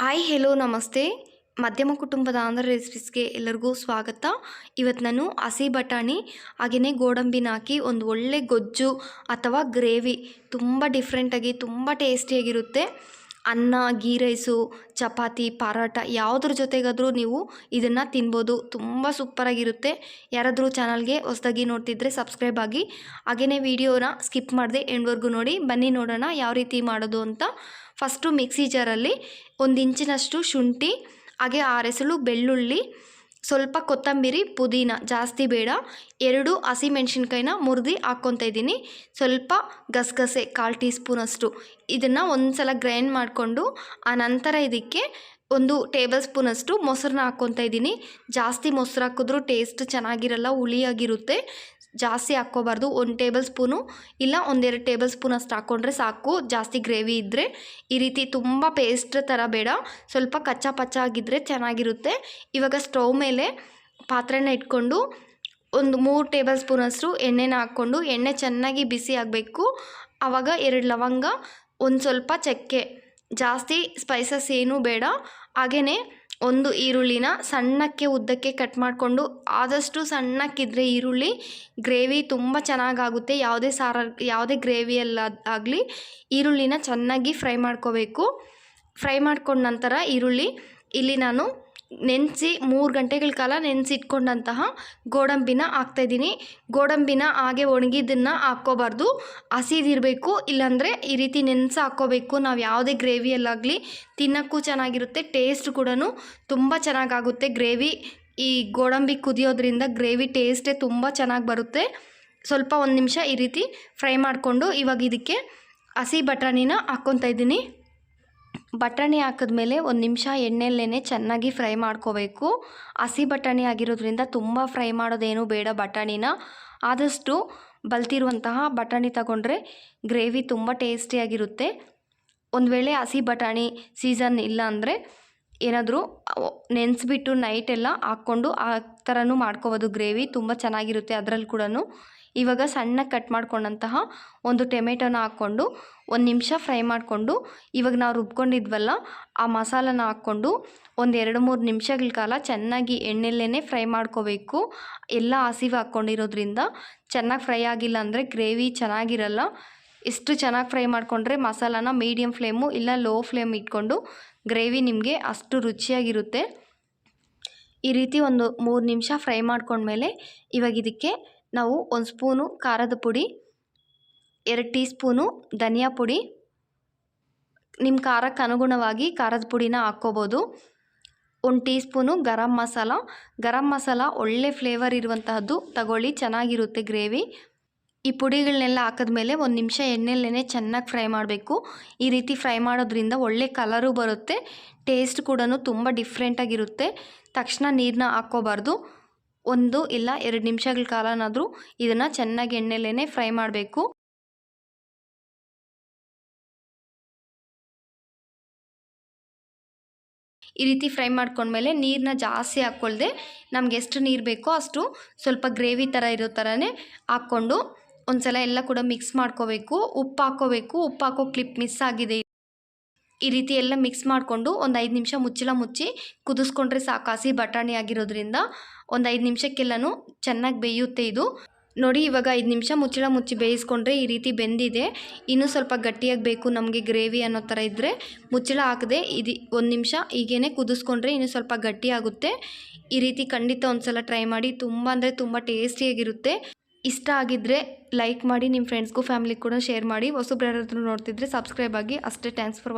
Hi hello ನಮಸ್ತೆ. ಮಧ್ಯಮ ಕುಟುಂಬದ ಆಂಧ್ರ ರೆಸಿಪೀಸ್ಗೆ ಎಲ್ಲರಿಗೂ ಸ್ವಾಗತ. ಇವತ್ತು ನಾನು ಹಸಿ ಬಟಾಣಿ ಹಾಗೆಯೇ ಗೋಡಂಬಿನ ಹಾಕಿ ಒಂದು ಒಳ್ಳೆ ಗೊಜ್ಜು ಅಥವಾ ಗ್ರೇವಿ, ತುಂಬ ಡಿಫ್ರೆಂಟಾಗಿ ತುಂಬ ಟೇಸ್ಟಿಯಾಗಿರುತ್ತೆ ಅನ್ನ ಗೀ ರೈಸು ಚಪಾತಿ ಪಾರಾಟ ಯಾವುದ್ರ ಜೊತೆಗಾದರೂ ನೀವು ಇದನ್ನು ತಿನ್ಬೋದು. ತುಂಬ ಸೂಪರಾಗಿರುತ್ತೆ ಯಾರಾದರೂ ಚಾನಲ್ಗೆ ಹೊಸದಾಗಿ ನೋಡ್ತಿದ್ರೆ ಸಬ್ಸ್ಕ್ರೈಬ್ ಆಗಿ. ಹಾಗೆಯೇ ವಿಡಿಯೋನ ಸ್ಕಿಪ್ ಮಾಡದೆ ಎಂಡ್ವರೆಗೂ ನೋಡಿ. ಬನ್ನಿ ನೋಡೋಣ ಯಾವ ರೀತಿ ಮಾಡೋದು ಅಂತ. ಫಸ್ಟು ಮಿಕ್ಸಿ ಜಾರಲ್ಲಿ ಒಂದು ಇಂಚಿನಷ್ಟು ಶುಂಠಿ, ಹಾಗೆ ಆರೆಸಲು ಬೆಳ್ಳುಳ್ಳಿ, ಸ್ವಲ್ಪ ಕೊತ್ತಂಬರಿ, ಪುದೀನ ಜಾಸ್ತಿ ಬೇಡ. ಎರಡು ಹಸಿಮೆಣ್ಸಿನ್ಕಾಯಿನ ಮುರಿದು ಹಾಕ್ಕೊತಾ ಇದ್ದೀನಿ. ಸ್ವಲ್ಪ ಗಸಗಸೆ ಕಾಲು ಟೀ ಸ್ಪೂನಷ್ಟು ಇದನ್ನು ಒಂದು ಸಲ ಗ್ರೈಂಡ್ ಮಾಡಿಕೊಂಡು, ಆ ನಂತರ ಇದಕ್ಕೆ ಒಂದು ಟೇಬಲ್ ಸ್ಪೂನಷ್ಟು ಮೊಸರನ್ನ ಹಾಕ್ಕೊತಾ ಇದ್ದೀನಿ. ಜಾಸ್ತಿ ಮೊಸರು ಹಾಕಿದ್ರೂ ಟೇಸ್ಟ್ ಚೆನ್ನಾಗಿರಲ್ಲ, ಹುಳಿಯಾಗಿರುತ್ತೆ. ಜಾಸ್ತಿ ಹಾಕ್ಕೋಬಾರ್ದು. ಒಂದು ಟೇಬಲ್ ಸ್ಪೂನು ಇಲ್ಲ, ಒಂದೆರಡು ಟೇಬಲ್ ಸ್ಪೂನ್ ಅಷ್ಟು ಹಾಕ್ಕೊಂಡ್ರೆ ಸಾಕು. ಜಾಸ್ತಿ ಗ್ರೇವಿ ಇದ್ದರೆ ಈ ರೀತಿ ತುಂಬ ಪೇಸ್ಟ್ ಥರ ಬೇಡ. ಸ್ವಲ್ಪ ಕಚ್ಚಾ ಪಚ್ಚ ಆಗಿದ್ದರೆ ಚೆನ್ನಾಗಿರುತ್ತೆ. ಇವಾಗ ಸ್ಟೌವ್ ಮೇಲೆ ಪಾತ್ರೆನ ಇಟ್ಕೊಂಡು ಒಂದು ಮೂರು ಟೇಬಲ್ ಸ್ಪೂನ್ ಅಷ್ಟು ಎಣ್ಣೆನ ಹಾಕ್ಕೊಂಡು, ಎಣ್ಣೆ ಚೆನ್ನಾಗಿ ಬಿಸಿ ಆಗಬೇಕು. ಆವಾಗ ಎರಡು ಲವಂಗ, ಒಂದು ಸ್ವಲ್ಪ ಚಕ್ಕೆ. ಜಾಸ್ತಿ ಸ್ಪೈಸಸ್ ಏನೂ ಬೇಡ. ಹಾಗೆಯೇ ಒಂದು ಈರುಳ್ಳಿನ ಸಣ್ಣಕ್ಕೆ ಉದ್ದಕ್ಕೆ ಕಟ್ ಮಾಡಿಕೊಂಡು ಆದಷ್ಟು ಸಣ್ಣಕ್ಕಿದ್ರೆ ಈರುಳ್ಳಿ ಗ್ರೇವಿ ತುಂಬ ಚೆನ್ನಾಗಾಗುತ್ತೆ. ಯಾವುದೇ ಸಾರ, ಯಾವುದೇ ಗ್ರೇವಿಯಲ್ಲ ಆಗಲಿ ಈರುಳ್ಳಿನ ಚೆನ್ನಾಗಿ ಫ್ರೈ ಮಾಡ್ಕೋಬೇಕು. ಫ್ರೈ ಮಾಡ್ಕೊಂಡ ನಂತರ ಈರುಳ್ಳಿ, ಇಲ್ಲಿ ನಾನು ನೆನೆಸಿ ಮೂರು ಗಂಟೆಗಳ ಕಾಲ ನೆನೆಸಿಟ್ಕೊಂಡಂತಹ ಗೋಡಂಬಿನ ಹಾಕ್ತಾಯಿದ್ದೀನಿ ಗೋಡಂಬಿನ ಹಾಗೆ ಒಣಗಿದ್ದನ್ನು ಹಾಕ್ಕೋಬಾರ್ದು. ಹಸಿದಿರಬೇಕು ಇಲ್ಲಾಂದರೆ ಈ ರೀತಿ ನೆನೆಸಿ ಹಾಕ್ಕೋಬೇಕು. ನಾವು ಯಾವುದೇ ಗ್ರೇವಿಯಲ್ಲಾಗಲಿ ತಿನ್ನೋಕ್ಕೂ ಚೆನ್ನಾಗಿರುತ್ತೆ, ಟೇಸ್ಟ್ ಕೂಡ ತುಂಬ ಚೆನ್ನಾಗಾಗುತ್ತೆ ಗ್ರೇವಿ. ಈ ಗೋಡಂಬಿ ಕುದಿಯೋದ್ರಿಂದ ಗ್ರೇವಿ ಟೇಸ್ಟೇ ತುಂಬ ಚೆನ್ನಾಗಿ ಬರುತ್ತೆ. ಸ್ವಲ್ಪ ಒಂದು ನಿಮಿಷ ಈ ರೀತಿ ಫ್ರೈ ಮಾಡಿಕೊಂಡು ಇವಾಗ ಇದಕ್ಕೆ ಹಸಿ ಬಟಾಣಿನ ಹಾಕ್ಕೊತಾ ಇದ್ದೀನಿ. ಬಟಾಣಿ ಹಾಕಿದ್ಮೇಲೆ ಒಂದು ನಿಮಿಷ ಎಣ್ಣೆಲ್ಲೇ ಚೆನ್ನಾಗಿ ಫ್ರೈ ಮಾಡ್ಕೋಬೇಕು. ಹಸಿ ಬಟಾಣಿ ಆಗಿರೋದ್ರಿಂದ ತುಂಬ ಫ್ರೈ ಮಾಡೋದೇನು ಬೇಡ ಬಟಾಣಿನ. ಆದಷ್ಟು ಬಲ್ತಿರುವಂತಹ ಬಟಾಣಿ ತಗೊಂಡ್ರೆ ಗ್ರೇವಿ ತುಂಬ ಟೇಸ್ಟಿಯಾಗಿರುತ್ತೆ ಒಂದು ವೇಳೆ ಹಸಿ ಬಟಾಣಿ ಸೀಸನ್ ಇಲ್ಲ ಅಂದರೆ ಏನಾದರೂ ನೆನೆಸ್ಬಿಟ್ಟು ನೈಟೆಲ್ಲ ಹಾಕ್ಕೊಂಡು ಆ ಥರನೂ ಮಾಡ್ಕೋಬೋದು. ಗ್ರೇವಿ ತುಂಬ ಚೆನ್ನಾಗಿರುತ್ತೆ ಅದರಲ್ಲಿ ಕೂಡ ಇವಾಗ ಸಣ್ಣ ಕಟ್ ಮಾಡ್ಕೊಂಡಂತಹ ಒಂದು ಟೊಮೆಟೊನ ಹಾಕ್ಕೊಂಡು ಒಂದು ನಿಮಿಷ ಫ್ರೈ ಮಾಡಿಕೊಂಡು ಇವಾಗ ನಾವು ರುಬ್ಕೊಂಡಿದ್ವಲ್ಲ, ಆ ಮಸಾಲನ ಹಾಕ್ಕೊಂಡು ಒಂದು ಎರಡು ಮೂರು ನಿಮಿಷಗಳ ಕಾಲ ಚೆನ್ನಾಗಿ ಎಣ್ಣೆಲ್ಲೇ ಫ್ರೈ ಮಾಡ್ಕೋಬೇಕು. ಎಲ್ಲ ಹಸಿವು ಹಾಕ್ಕೊಂಡಿರೋದ್ರಿಂದ ಚೆನ್ನಾಗಿ ಫ್ರೈ ಆಗಿಲ್ಲ ಅಂದರೆ ಗ್ರೇವಿ ಚೆನ್ನಾಗಿರಲ್ಲ. ಇಷ್ಟು ಚೆನ್ನಾಗಿ ಫ್ರೈ ಮಾಡಿಕೊಂಡ್ರೆ ಮಸಾಲಾನ ಮೀಡಿಯಮ್ ಫ್ಲೇಮು ಇಲ್ಲ ಲೋ ಫ್ಲೇಮ್ ಇಟ್ಕೊಂಡು ಗ್ರೇವಿ ನಿಮಗೆ ಅಷ್ಟು ರುಚಿಯಾಗಿರುತ್ತೆ. ಈ ರೀತಿ ಒಂದು ಮೂರು ನಿಮಿಷ ಫ್ರೈ ಮಾಡ್ಕೊಂಡ್ಮೇಲೆ ಇವಾಗ ಇದಕ್ಕೆ ನಾವು ಒಂದು ಸ್ಪೂನು ಖಾರದ ಪುಡಿ, ಎರಡು ಟೀ ಸ್ಪೂನು ಧನಿಯಾ ಪುಡಿ. ನಿಮ್ಮ ಖಾರಕ್ಕೆ ಅನುಗುಣವಾಗಿ ಖಾರದ ಪುಡಿನ ಹಾಕ್ಕೋಬೋದು. ಒಂದು ಟೀ ಸ್ಪೂನು ಗರಂ ಮಸಾಲ. ಗರಂ ಮಸಾಲ ಒಳ್ಳೆ ಫ್ಲೇವರ್ ಇರುವಂತಹದ್ದು ತಗೊಳ್ಳಿ, ಚೆನ್ನಾಗಿರುತ್ತೆ ಗ್ರೇವಿ. ಈ ಪುಡಿಗಳನ್ನೆಲ್ಲ ಹಾಕಿದ್ಮೇಲೆ ಒಂದು ನಿಮಿಷ ಎಣ್ಣೆಲ್ಲೇ ಚೆನ್ನಾಗಿ ಫ್ರೈ ಮಾಡಬೇಕು. ಈ ರೀತಿ ಫ್ರೈ ಮಾಡೋದ್ರಿಂದ ಒಳ್ಳೆ ಕಲರು ಬರುತ್ತೆ, ಟೇಸ್ಟ್ ಕೂಡ ತುಂಬ ಡಿಫ್ರೆಂಟಾಗಿರುತ್ತೆ. ತಕ್ಷಣ ನೀರನ್ನ ಹಾಕ್ಕೋಬಾರ್ದು. ಒಂದು ಇಲ್ಲ ಎರಡು ನಿಮಿಷಗಳ ಕಾಲನಾದರೂ ಇದನ್ನು ಚೆನ್ನಾಗಿ ಎಣ್ಣೆಲೇ ಫ್ರೈ ಮಾಡಬೇಕು. ಈ ರೀತಿ ಫ್ರೈ ಮಾಡ್ಕೊಂಡ್ಮೇಲೆ ನೀರನ್ನ ಜಾಸ್ತಿ ಹಾಕ್ಕೊಳ್ದೆ ನಮ್ಗೆ ಎಷ್ಟು ನೀರು ಬೇಕೋ ಅಷ್ಟು ಸ್ವಲ್ಪ ಗ್ರೇವಿ ಥರ ಇರೋ ಥರನೇ ಹಾಕ್ಕೊಂಡು ಒಂದು ಸಲ ಎಲ್ಲ ಕೂಡ ಮಿಕ್ಸ್ ಮಾಡ್ಕೋಬೇಕು. ಉಪ್ಪು ಹಾಕ್ಕೋಬೇಕು. ಉಪ್ಪು ಹಾಕೋ ಕ್ಲಿಪ್ ಮಿಸ್ ಆಗಿದೆ. ಈ ರೀತಿ ಎಲ್ಲ ಮಿಕ್ಸ್ ಮಾಡಿಕೊಂಡು ಒಂದು ಐದು ನಿಮಿಷ ಮುಚ್ಚಳ ಮುಚ್ಚಿ ಕುದಿಸ್ಕೊಂಡ್ರೆ ಸಾಕು ಹಸಿ ಬಟಾಣಿ ಆಗಿರೋದ್ರಿಂದ ಒಂದು ಐದು ನಿಮಿಷಕ್ಕೆಲ್ಲನೂ ಚೆನ್ನಾಗಿ ಬೇಯುತ್ತೆ ಇದು. ನೋಡಿ ಇವಾಗ ಐದು ನಿಮಿಷ ಮುಚ್ಚಳ ಮುಚ್ಚಿ ಬೇಯಿಸ್ಕೊಂಡ್ರೆ ಈ ರೀತಿ ಬೆಂದಿದೆ. ಇನ್ನೂ ಸ್ವಲ್ಪ ಗಟ್ಟಿಯಾಗಿ ಬೇಕು ನಮಗೆ ಗ್ರೇವಿ ಅನ್ನೋ ಥರ ಇದ್ದರೆ ಮುಚ್ಚಳ ಹಾಕದೆ ಇದು ಒಂದು ನಿಮಿಷ ಹೀಗೇ ಕುದಿಸ್ಕೊಂಡ್ರೆ ಇನ್ನೂ ಸ್ವಲ್ಪ ಗಟ್ಟಿಯಾಗುತ್ತೆ ಈ ರೀತಿ ಖಂಡಿತ ಒಂದು ಸಲ ಟ್ರೈ ಮಾಡಿ. ತುಂಬ ಅಂದರೆ ತುಂಬ ಟೇಸ್ಟಿಯಾಗಿರುತ್ತೆ. ಇಷ್ಟ ಆಗಿದ್ದರೆ ಲೈಕ್ ಮಾಡಿ ನಿಮ್ಮ ಫ್ರೆಂಡ್ಸ್ಗೂ ಫ್ಯಾಮಿಲಿಗೆ ಕೂಡ ಶೇರ್ ಮಾಡಿ. ಹೊಸಬ್ರು ಯಾರಾದರೂ ನೋಡ್ತಿದ್ರೆ ಸಬ್ಸ್ಕ್ರೈಬ್ ಆಗಿ. ಅಷ್ಟೇ ಥ್ಯಾಂಕ್ಸ್ ಫಾರ್ ವಾಚ್